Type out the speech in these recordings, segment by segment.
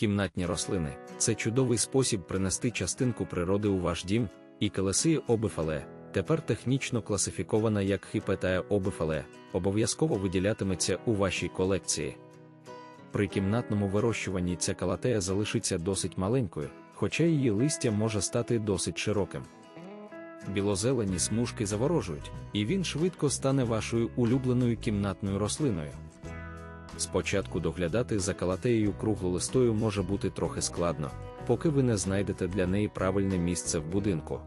Кімнатні рослини це чудовий спосіб принести частинку природи у ваш дім, і келесія обифале, тепер технічно класифікована як хіпетая обифале, обов'язково виділятиметься у вашій колекції. При кімнатному вирощуванні ця калатея залишиться досить маленькою, хоча її листя може стати досить широким. Білозелені смужки заворожують, і він швидко стане вашою улюбленою кімнатною рослиною. Спочатку доглядати за калатеєю круглолистою може бути трохи складно, поки ви не знайдете для неї правильне місце в будинку.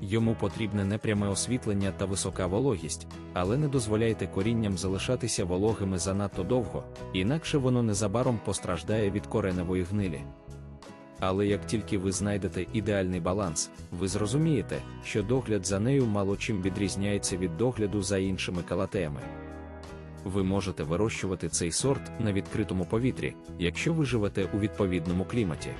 Йому потрібне непряме освітлення та висока вологість, але не дозволяйте корінням залишатися вологими занадто довго, інакше воно незабаром постраждає від кореневої гнилі. Але як тільки ви знайдете ідеальний баланс, ви зрозумієте, що догляд за нею мало чим відрізняється від догляду за іншими калатеями. Ви можете вирощувати цей сорт на відкритому повітрі, якщо ви живете у відповідному кліматі.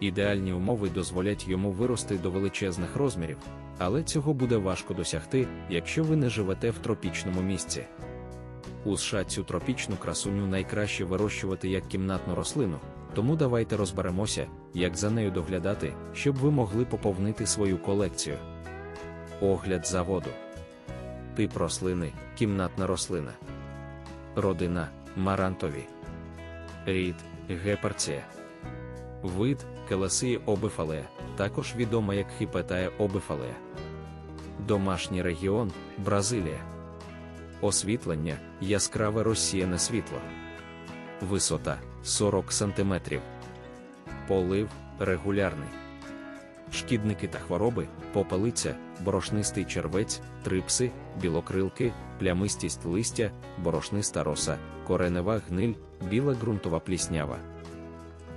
Ідеальні умови дозволять йому вирости до величезних розмірів, але цього буде важко досягти, якщо ви не живете в тропічному місці. У США цю тропічну красуню найкраще вирощувати як кімнатну рослину, тому давайте розберемося, як за нею доглядати, щоб ви могли поповнити свою колекцію. Огляд заводу. Тип рослини кімнатна рослина. Родина марантові. Рід гепарція. Вид келесії обифалея, також відома як хіпетая обифалея. Домашній регіон Бразилія. Освітлення яскраве розсіяне світло. Висота 40 см. Полив регулярний. Шкідники та хвороби, попелиця, борошнистий червець, трипси, білокрилки, плямистість листя, борошниста роса, коренева гниль, біла ґрунтова пліснява.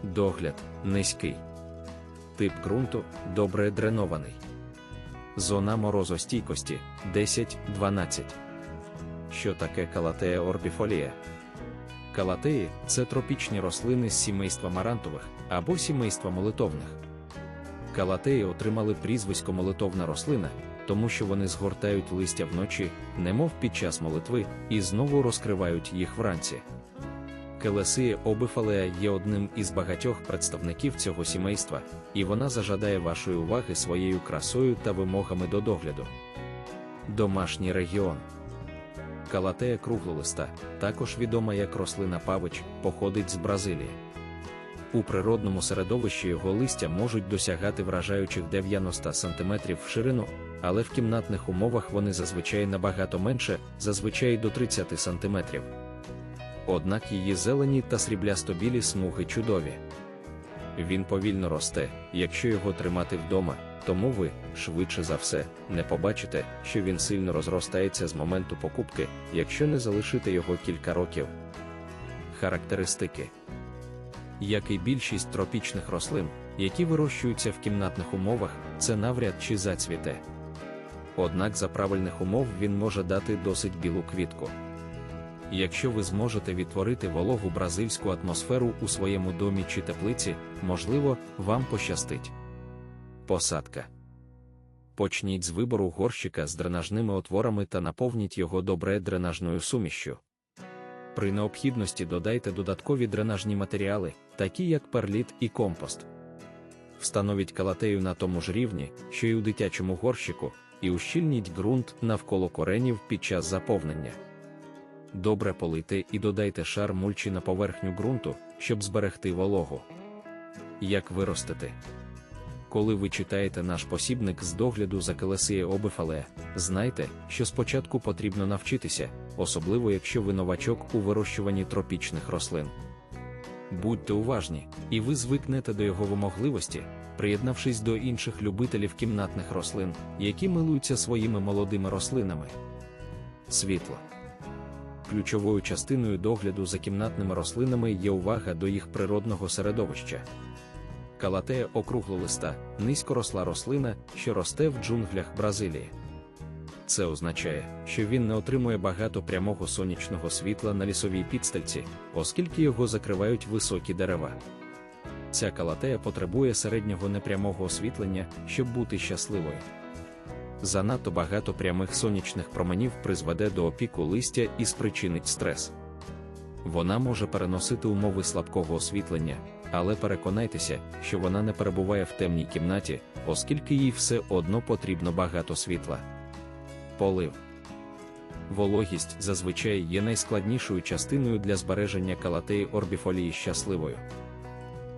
Догляд низький. Тип ґрунту добре дренований. Зона морозостійкості 10-12. Що таке калатея орбіфолія? Калатеї це тропічні рослини з сімейства марантових або сімейства молитовних. Калатеї отримали прізвисько молитовна рослина, тому що вони згортають листя вночі, немов під час молитви, і знову розкривають їх вранці. Келесія обифалея є одним із багатьох представників цього сімейства, і вона зажадає вашої уваги своєю красою та вимогами до догляду. Домашній регіон. Калатея круглолиста, також відома як рослина павич, походить з Бразилії. У природному середовищі його листя можуть досягати вражаючих 90 см в ширину, але в кімнатних умовах вони зазвичай набагато менше, зазвичай до 30 см. Однак її зелені та сріблясто-білі смуги чудові. Він повільно росте, якщо його тримати вдома, тому ви, швидше за все, не побачите, що він сильно розростається з моменту покупки, якщо не залишите його кілька років. Характеристики як і більшість тропічних рослин, які вирощуються в кімнатних умовах, це навряд чи зацвіте. Однак за правильних умов він може дати досить білу квітку. Якщо ви зможете відтворити вологу бразильську атмосферу у своєму домі чи теплиці, можливо, вам пощастить. Посадка. Почніть з вибору горщика з дренажними отворами та наповніть його добре дренажною сумішшю. При необхідності додайте додаткові дренажні матеріали, такі як перліт і компост. Встановіть калатею на тому ж рівні, що й у дитячому горщику, і ущільніть ґрунт навколо коренів під час заповнення. Добре полийте і додайте шар мульчі на поверхню ґрунту, щоб зберегти вологу. Як виростити? Коли ви читаєте наш посібник з догляду за келесіє обифале, знайте, що спочатку потрібно навчитися, особливо якщо ви новачок у вирощуванні тропічних рослин. Будьте уважні, і ви звикнете до його вимогливості, приєднавшись до інших любителів кімнатних рослин, які милуються своїми молодими рослинами. Світло. Ключовою частиною догляду за кімнатними рослинами є увага до їх природного середовища. Калатея округлолиста, низькоросла рослина, що росте в джунглях Бразилії. Це означає, що він не отримує багато прямого сонячного світла на лісовій підстальці, оскільки його закривають високі дерева. Ця калатея потребує середнього непрямого освітлення, щоб бути щасливою. Занадто багато прямих сонячних променів призведе до опіку листя і спричинить стрес. Вона може переносити умови слабкого освітлення, але переконайтеся, що вона не перебуває в темній кімнаті, оскільки їй все одно потрібно багато світла. Полив. Вологість зазвичай є найскладнішою частиною для збереження калатеї орбіфолії щасливою.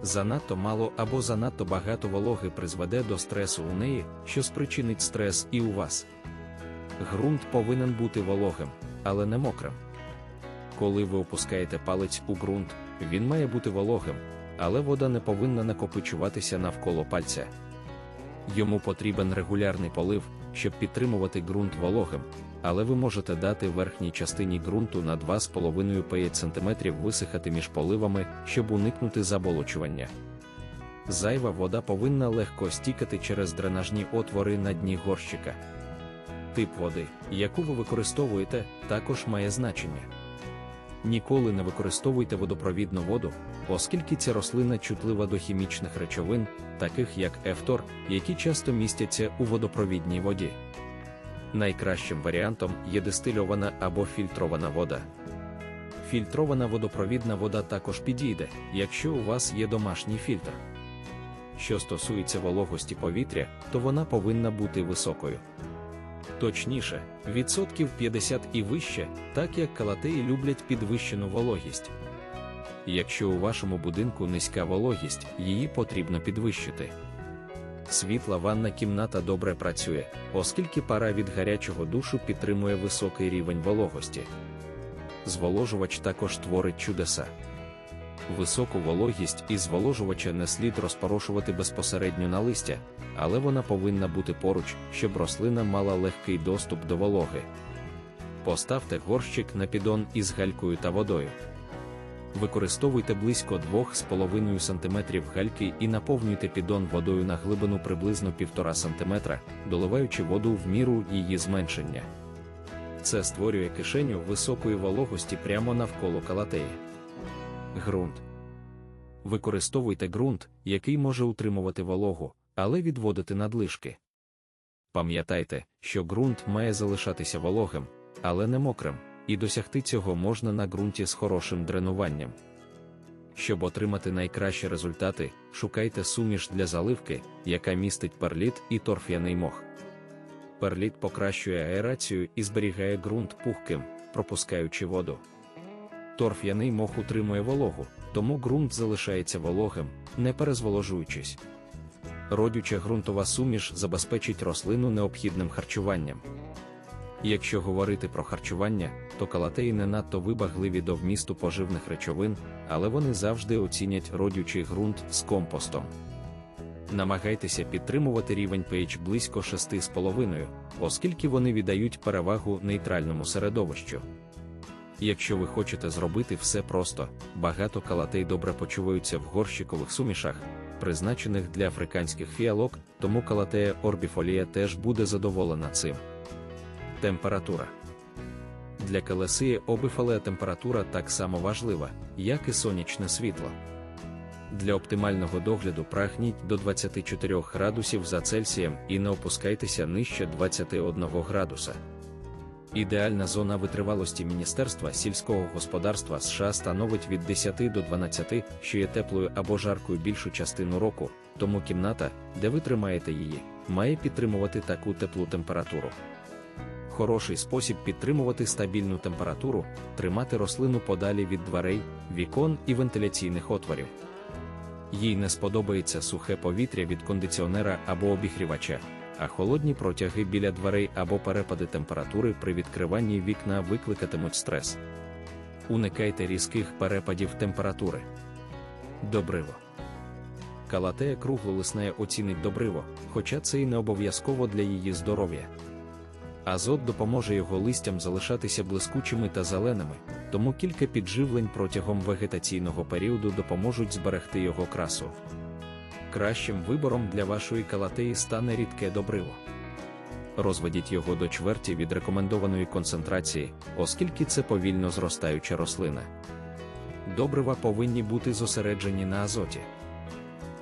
Занадто мало або занадто багато вологи призведе до стресу у неї, що спричинить стрес і у вас. Грунт повинен бути вологим, але не мокрим. Коли ви опускаєте палець у ґрунт, він має бути вологим, але вода не повинна накопичуватися навколо пальця. Йому потрібен регулярний полив, щоб підтримувати ґрунт вологим, але ви можете дати верхній частині ґрунту на 2,5-5 см висихати між поливами, щоб уникнути заболочування. Зайва вода повинна легко стікати через дренажні отвори на дні горщика. Тип води, яку ви використовуєте, також має значення. Ніколи не використовуйте водопровідну воду, оскільки ця рослина чутлива до хімічних речовин, таких як ефтор, які часто містяться у водопровідній воді. Найкращим варіантом є дистильована або фільтрована вода. Фільтрована водопровідна вода також підійде, якщо у вас є домашній фільтр. Що стосується вологості повітря, то вона повинна бути високою. Точніше, відсотків 50 і вище, так як калатеї люблять підвищену вологість. Якщо у вашому будинку низька вологість, її потрібно підвищити. Світла ванна кімната добре працює, оскільки пара від гарячого душу підтримує високий рівень вологості. Зволожувач також творить чудеса. Високу вологість із зволожувача не слід розпорошувати безпосередньо на листя, але вона повинна бути поруч, щоб рослина мала легкий доступ до вологи. Поставте горщик на піддон із галькою та водою. Використовуйте близько 2,5 см гальки і наповнюйте піддон водою на глибину приблизно 1,5 см, доливаючи воду в міру її зменшення. Це створює кишеню високої вологості прямо навколо калатеї. Ґрунт. Використовуйте ґрунт, який може утримувати вологу, але відводити надлишки. Пам'ятайте, що ґрунт має залишатися вологим, але не мокрим, і досягти цього можна на ґрунті з хорошим дренуванням. Щоб отримати найкращі результати, шукайте суміш для заливки, яка містить перліт і торф'яний мох. Перліт покращує аерацію і зберігає ґрунт пухким, пропускаючи воду. Торф'яний мох утримує вологу, тому ґрунт залишається вологим, не перезволожуючись. Родюча ґрунтова суміш забезпечить рослину необхідним харчуванням. Якщо говорити про харчування, то калатеї не надто вибагливі до вмісту поживних речовин, але вони завжди оцінять родючий ґрунт з компостом. Намагайтеся підтримувати рівень pH близько 6,5, оскільки вони віддають перевагу нейтральному середовищу. Якщо ви хочете зробити все просто, багато калатей добре почуваються в горщикових сумішах, призначених для африканських фіалок, тому калатея орбіфолія теж буде задоволена цим. Температура для калесії обифалея температура так само важлива, як і сонячне світло. Для оптимального догляду прагніть до 24 градусів за Цельсієм і не опускайтеся нижче 21 градуса. Ідеальна зона витривалості Міністерства сільського господарства США становить від 10 до 12, що є теплою або жаркою більшу частину року, тому кімната, де ви тримаєте її, має підтримувати таку теплу температуру. Хороший спосіб підтримувати стабільну температуру, тримати рослину подалі від дверей, вікон і вентиляційних отворів. Їй не сподобається сухе повітря від кондиціонера або обігрівача а холодні протяги біля дверей або перепади температури при відкриванні вікна викликатимуть стрес. Уникайте різких перепадів температури. Добриво. Калатея круглолисне оцінить добриво, хоча це і не обов'язково для її здоров'я. Азот допоможе його листям залишатися блискучими та зеленими, тому кілька підживлень протягом вегетаційного періоду допоможуть зберегти його красу. Кращим вибором для вашої калатеї стане рідке добриво. Розведіть його до чверті від рекомендованої концентрації, оскільки це повільно зростаюча рослина. Добрива повинні бути зосереджені на азоті.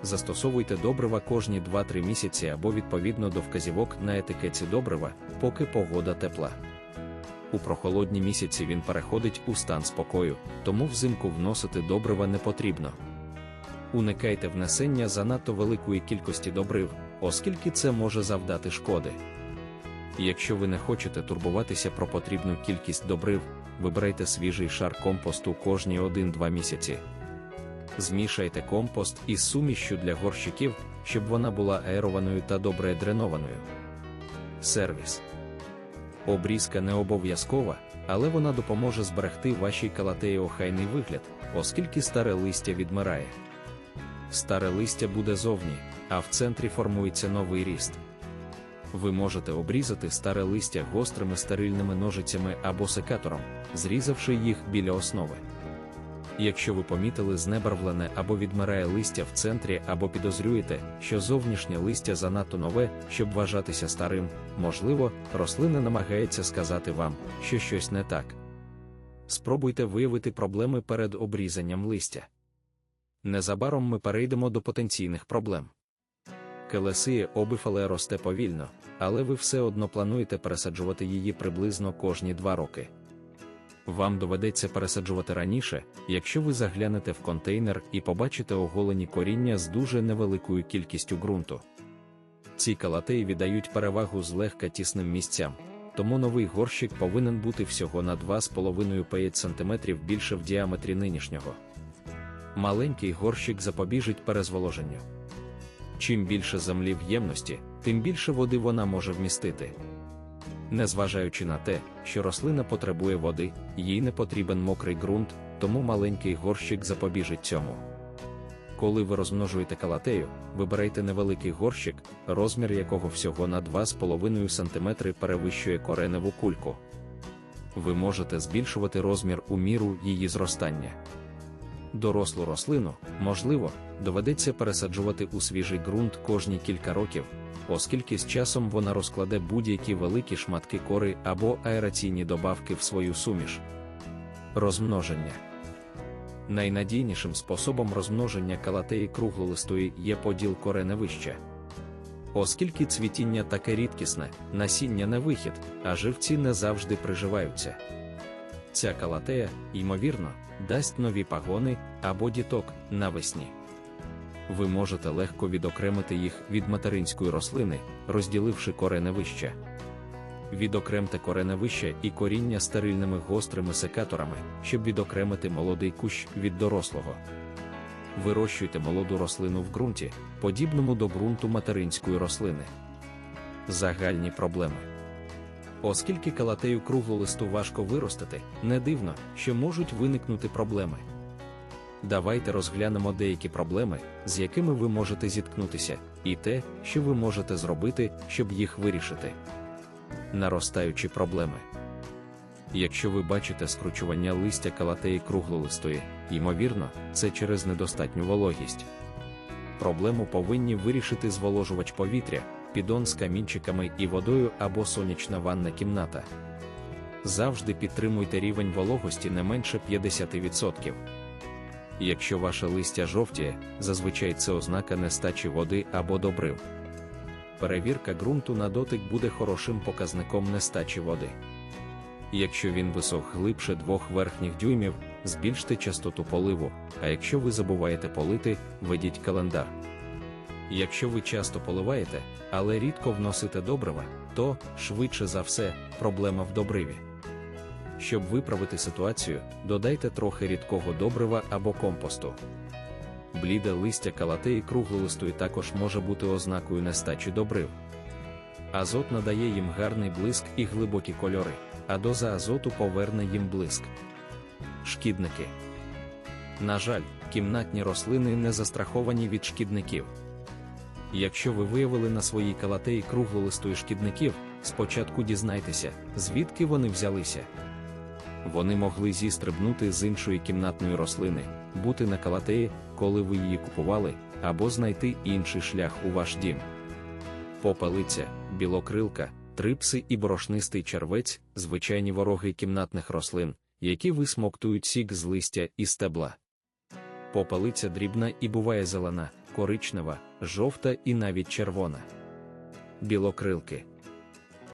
Застосовуйте добрива кожні 2-3 місяці або відповідно до вказівок на етикеті добрива, поки погода тепла. у прохолодні місяці він переходить у стан спокою, тому взимку вносити добрива не потрібно. Уникайте внесення занадто великої кількості добрив, оскільки це може завдати шкоди. Якщо ви не хочете турбуватися про потрібну кількість добрив, вибирайте свіжий шар компосту кожні 1-2 місяці. Змішайте компост із сумішчю для горщиків, щоб вона була аерованою та добре дренованою. Сервіс. Обрізка не обов'язкова, але вона допоможе зберегти вашій калатеї охайний вигляд, оскільки старе листя відмирає. Старе листя буде зовні, а в центрі формується новий ріст. Ви можете обрізати старе листя гострими стерильними ножицями або секатором, зрізавши їх біля основи. Якщо ви помітили знебарвлене або відмирає листя в центрі або підозрюєте, що зовнішнє листя занадто нове, щоб вважатися старим, можливо, рослина намагається сказати вам, що щось не так. Спробуйте виявити проблеми перед обрізанням листя. Незабаром ми перейдемо до потенційних проблем. Келесія обифале росте повільно, але ви все одно плануєте пересаджувати її приблизно кожні два роки. Вам доведеться пересаджувати раніше, якщо ви заглянете в контейнер і побачите оголені коріння з дуже невеликою кількістю ґрунту. Ці калатеї віддають перевагу злегка тісним місцям, тому новий горщик повинен бути всього на 2,5-5 см більше в діаметрі нинішнього. Маленький горщик запобіжить перезволоженню. Чим більше землі в ємності, тим більше води вона може вмістити. Незважаючи на те, що рослина потребує води, їй не потрібен мокрий ґрунт, тому маленький горщик запобіжить цьому. Коли ви розмножуєте калатею, вибирайте невеликий горщик, розмір якого всього на 2,5 см перевищує кореневу кульку. Ви можете збільшувати розмір у міру її зростання. Дорослу рослину, можливо, доведеться пересаджувати у свіжий ґрунт кожні кілька років, оскільки з часом вона розкладе будь-які великі шматки кори або аераційні добавки в свою суміш. Розмноження найнадійнішим способом розмноження калатеї круглолистої є поділ кореневища. Оскільки цвітіння таке рідкісне, насіння не вихід, а живці не завжди приживаються. Ця калатея, ймовірно, дасть нові пагони або діток навесні. Ви можете легко відокремити їх від материнської рослини, розділивши кореневище. Відокремте кореневище і коріння стерильними гострими секаторами, щоб відокремити молодий кущ від дорослого. Вирощуйте молоду рослину в ґрунті, подібному до ґрунту материнської рослини. Загальні проблеми. Оскільки калатею круглолисту важко виростити, не дивно, що можуть виникнути проблеми. Давайте розглянемо деякі проблеми, з якими ви можете зіткнутися, і те, що ви можете зробити, щоб їх вирішити. Наростаючі проблеми. Якщо ви бачите скручування листя калатеї круглолистої, ймовірно, це через недостатню вологість. Проблему повинні вирішити зволожувач повітря, підон з камінчиками і водою або сонячна ванна кімната. Завжди підтримуйте рівень вологості не менше 50%. Якщо ваше листя жовтіє, зазвичай це ознака нестачі води або добрив. Перевірка ґрунту на дотик буде хорошим показником нестачі води. Якщо він висох глибше двох верхніх дюймів, збільште частоту поливу, а якщо ви забуваєте полити, ведіть календар. Якщо ви часто поливаєте, але рідко вносите добрива, то, швидше за все, проблема в добриві. Щоб виправити ситуацію, додайте трохи рідкого добрива або компосту. Бліде листя калатеї круглолистої також може бути ознакою нестачі добрив. Азот надає їм гарний блиск і глибокі кольори, а доза азоту поверне їм блиск. Шкідники. На жаль, кімнатні рослини не застраховані від шкідників. Якщо ви виявили на своїй калатеї круглолистої шкідників, спочатку дізнайтеся, звідки вони взялися. Вони могли зістрибнути з іншої кімнатної рослини, бути на калатеї, коли ви її купували, або знайти інший шлях у ваш дім. Попелиця, білокрилка, трипси і борошнистий червець звичайні вороги кімнатних рослин, які висмоктують сік з листя і стебла. Попелиця дрібна і буває зелена, коричнева, жовта і навіть червона. Білокрилки